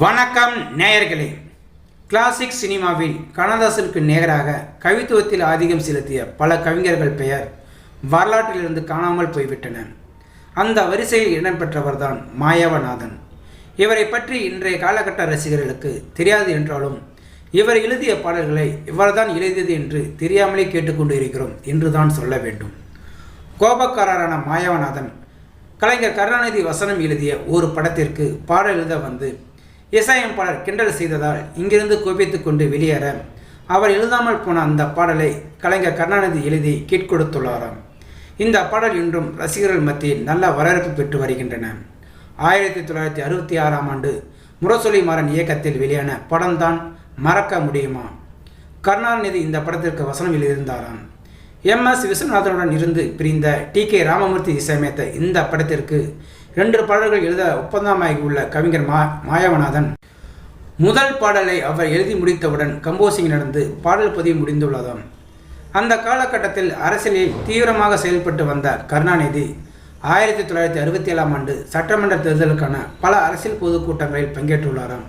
வணக்கம் நேயர்களே. கிளாசிக் சினிமாவில் கண்ணதாசனுக்கு நேராக கவித்துவத்தில் ஆதிக்கம் செலுத்திய பல கவிஞர்கள் பெயர் வரலாற்றிலிருந்து காணாமல் போய்விட்டன. அந்த வரிசையில் இடம்பெற்றவர்தான் மாயவநாதன். இவரை பற்றி இன்றைய காலகட்ட ரசிகர்களுக்கு தெரியாது என்றாலும் இவர் எழுதிய பாடல்களை இவர்தான் எழுதியது என்று தெரியாமலே கேட்டுக்கொண்டு இருக்கிறோம் என்றுதான் சொல்ல வேண்டும். கோபக்காரரான மாயவநாதன் கலைஞர் கருணாநிதி வசனம் எழுதிய ஒரு படத்திற்கு பாடல் எழுத வந்து இசையம் பலர் கிண்டல் செய்ததால் இங்கிருந்து குவித்து கொண்டு வெளியேற. அவர் எழுதாமல் போன அந்த பாடலை கலைஞர் கருணாநிதி எழுதி கீழ்கொடுத்துள்ளாராம் இந்த பாடல் இன்றும் ரசிகர்கள் மத்தியில் நல்ல வரவேற்பு பெற்று வருகின்றன. ஆயிரத்தி தொள்ளாயிரத்தி அறுபத்தி ஆறாம் ஆண்டு முரசொலி மாறன் இயக்கத்தில் வெளியான படம்தான் மறக்க முடியுமா? கருணாநிதி இந்த படத்திற்கு வசனம் எழுதியிருந்தாராம். எம் எஸ் விஸ்வநாதனுடன் இருந்து பிரிந்த டி கே ராமமூர்த்தி இசையமைத்த இந்த படத்திற்கு இரண்டு பாடல்கள் எழுத ஒப்பந்தமாகி உள்ள கவிஞர் மா மாயவநாதன். முதல் பாடலை அவர் எழுதி முடித்தவுடன் கம்போசிங் நடந்து பாடல் பதிவு முடிந்துள்ளதாம். அந்த காலகட்டத்தில் அரசியலில் தீவிரமாக செயல்பட்டு வந்த கருணாநிதி ஆயிரத்தி தொள்ளாயிரத்தி அறுபத்தி ஏழாம் ஆண்டு சட்டமன்ற தேர்தலுக்கான பல அரசியல் பொதுக்கூட்டங்களில் பங்கேற்றுள்ளாராம்.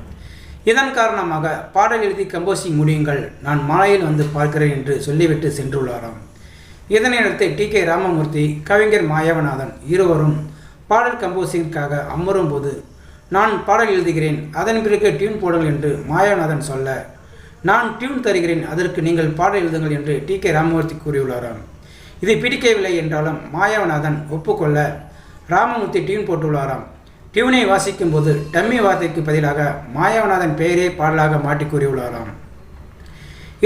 இதன் காரணமாக பாடல் எழுதி கம்போசிங் முடியுங்கள் நான் மாலையில் வந்து பார்க்கிறேன் என்று சொல்லிவிட்டு சென்றுள்ளாராம். இதனையடுத்து டி கே ராமமூர்த்தி கவிஞர் மாயவநாதன் இருவரும் பாடல் கம்போசிங்கிற்காக அமரும் போது நான் பாடல் எழுதுகிறேன் அதன் பிறகு டியூன் போடுங்கள் என்று மாயாநாதன் சொல்ல நான் டியூன் தருகிறேன் அதற்கு நீங்கள் பாடல் எழுதுங்கள் என்று டி. கே. ராமமூர்த்தி கூறியுள்ளாராம். இது பிடிக்கவில்லை என்றாலும் மாயவநாதன் ஒப்புக்கொள்ள ராமமூர்த்தி டியூன் போட்டுள்ளாராம். டியூனை வாசிக்கும் போது டம்மி வார்த்தைக்கு பதிலாக மாயவநாதன் பெயரே பாடலாக மாட்டி கூறியுள்ளாராம்.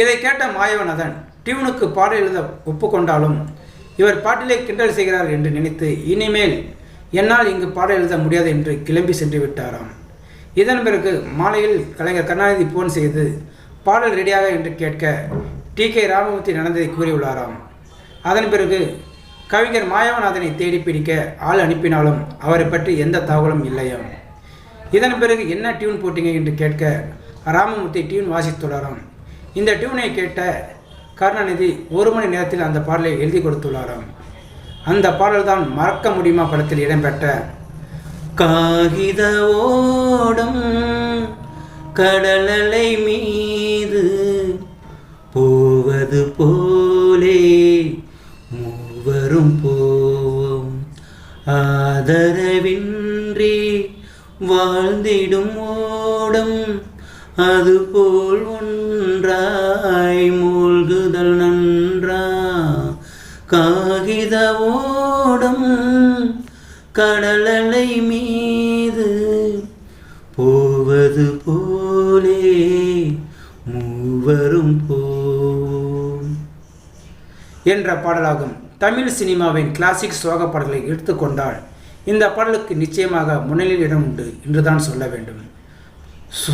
இதை கேட்ட மாயவநாதன் டியூனுக்கு பாடல் எழுத ஒப்புக்கொண்டாலும் இவர் பாட்டிலே கிண்டல் செய்கிறார் என்று நினைத்து இனிமேல் என்னால் இங்கு பாடல் எழுத முடியாது என்று கிளம்பி சென்று விட்டாராம். இதன் பிறகு மாலையில் கலைஞர் கருணாநிதி போன் செய்து பாடல் ரெடியாக என்று கேட்க டி. கே. ராமமூர்த்தி நடந்ததை கூறியுள்ளாராம். அதன் பிறகு கவிஞர் மாயாவநாதனை தேடி பிடிக்க ஆள் அனுப்பினாலும் அவரை பற்றி எந்த தகவலும் இல்லையாம். இதன் பிறகு என்ன டியூன் போட்டீங்க? என்று கேட்க ராமமூர்த்தி டியூன் வாசித்துள்ளாராம் இந்த டியூனை கேட்ட கருணாநிதி ஒரு மணி நேரத்தில் அந்த பாடலை எழுதி கொடுத்துள்ளாராம். அந்த பாடல்தான் மறக்க முடியுமா படத்தில் இடம்பெற்ற? காகித ஓடம் கடலலை மீது போவது போலே மூவரும் போவோம். ஆதரவின்றி வாழ்ந்திடும் ஓடம் அதுபோல் ஒன்றாய் மூழ்கு காகித ஓடம் கடலலை மீது போவது போலே மூவரும் போம் என்ற பாடலாகும் தமிழ் சினிமாவின் கிளாசிக் சோக பாடல்களை எடுத்துக்கொண்டால் இந்த பாடலுக்கு நிச்சயமாக முன்னிலையில் இடம் உண்டு என்றுதான் சொல்ல வேண்டும். ஸோ